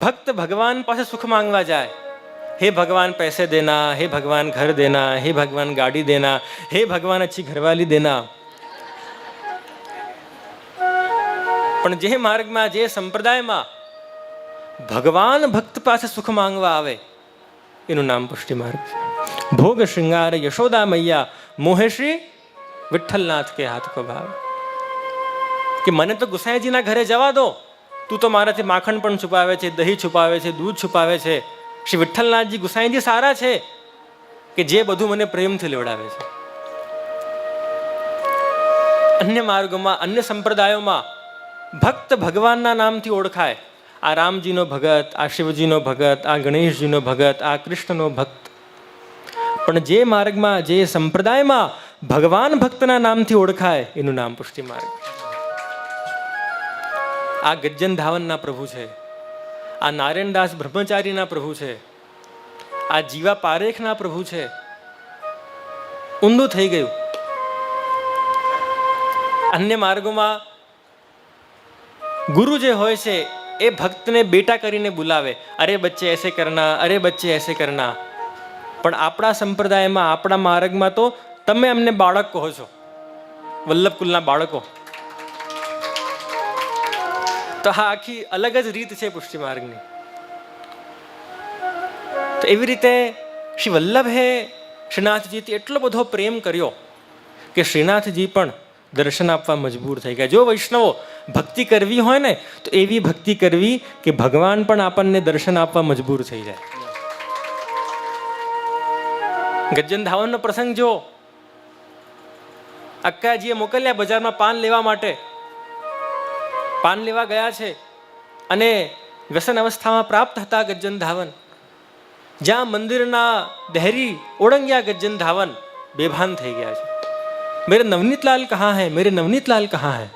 ભક્ત ભગવાન પાસે સુખ માંગવા જાય. હે ભગવાન પૈસે દેના, હે ભગવાન ઘર દેના, હે ભગવાન ગાડી દેના, હે ભગવાન અચ્છી ઘરવાલી દેના. પણ જે માર્ગમાં, જે સંપ્રદાયમાં ભગવાન ભક્ત પાસે સુખ માંગવા આવે, એનું નામ પુષ્ટિ માર્ગ છે. ભોગ શ્રૃંગાર યશોદા મૈયા મોહેશ્રી વિઠ્ઠલનાથ કે હાથ કો ભાવ. કે મને તો ગુસાઈજીના ઘરે જવા દો. તું તો મારાથી માખણ પણ છુપાવે છે, દહીં છુપાવે છે, દૂધ છુપાવે છે. શ્રી વિઠ્ઠલનાથજી ગુસાઈજી સારા છે કે જે બધું મને પ્રેમથી લેવડાવે છે. અન્ય માર્ગોમાં, અન્ય સંપ્રદાયોમાં ભક્ત ભગવાનના નામથી ઓળખાય. આ રામજીનો ભગત, આ શિવજીનો ભગત, આ ગણેશજીનો ભગત, આ કૃષ્ણનો ભક્ત. પણ જે માર્ગમાં, જે સંપ્રદાયમાં ભગવાન ભક્તના નામથી ઓળખાય, એનું નામ પુષ્ટિ માર્ગ આ ગજ્જન ધાવનના પ્રભુ છે. આ નારાયણદાસ બ્રહ્મચારીના પ્રભુ છે. આ જીવા પારેખના પ્રભુ છે. ઊંધું થઈ ગયું. અન્ય માર્ગોમાં ગુરુ જે હોય છે, એ ભક્તને બેટા કરીને બોલાવે. અરે બચ્ચે એસે કરના, અરે બચ્ચે એસે કરના. પણ આપણા સંપ્રદાયમાં, આપણા માર્ગમાં તો તમે અમને બાળક કહો છો. વલ્લભ કુલના બાળકો. તો આ આખી અલગ જ રીત છે પુષ્ટિ માર્ગની તો એવી રીતે શ્રી વલ્લભે શ્રીનાથજીથી એટલો બધો પ્રેમ કર્યો કે શ્રીનાથજી પણ દર્શન આપવા મજબૂર થઈ ગયા. જો વૈષ્ણવો ભક્તિ કરવી હોય ને, તો એવી ભક્તિ કરવી કે ભગવાન પણ આપણને દર્શન આપવા મજબૂર થઈ જાય. ગજ્જન ધાવનનો પ્રસંગ જો અક્કાજીએ મોકલ્યા બજારમાં પાન લેવા માટે. પાન લેવા ગયા છે અને વ્યસન અવસ્થામાં પ્રાપ્ત હતા ગજ્જન ધાવન. જ્યાં મંદિરના દહેરી ઓળંગ્યા ગજ્જન ધાવન બેભાન થઈ ગયા છે. મેરે નવનીતલાલ કહા હૈ? મેરે નવનીતલાલ કહા હૈ?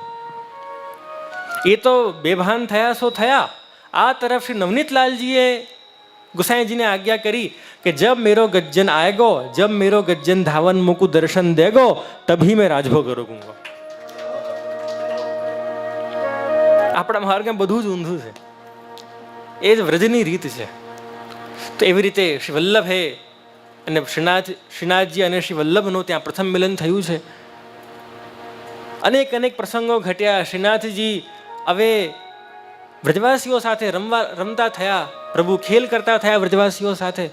એ તો બેભાન થયા સો થયા. આ તરફ શ્રી નવનીતલાલજીએ ગુસાઈજીને આજ્ઞા કરી કે જબ મેરો ગજ્જન આયગો, જબ મેરો ગજ્જન ધાવન મુકુ દર્શન દેગો, તભી મેં રાજભોગ રોકુંગો આપણા માર્ગે બધું જ ઊંધું છે. એ જ વ્રજની રીત છે. તો એવી રીતે શ્રી વલ્લભે અને શ્રીનાથ, શ્રીનાથજી અને શ્રી વલ્લભનું ત્યાં પ્રથમ મિલન થયું છે. અનેક અનેક પ્રસંગો ઘટ્યા. શ્રીનાથજી હવે વ્રજવાસીઓ સાથે રમવા, રમતા થયા. પ્રભુ ખેલ કરતા થયા વ્રજવાસીઓ સાથે.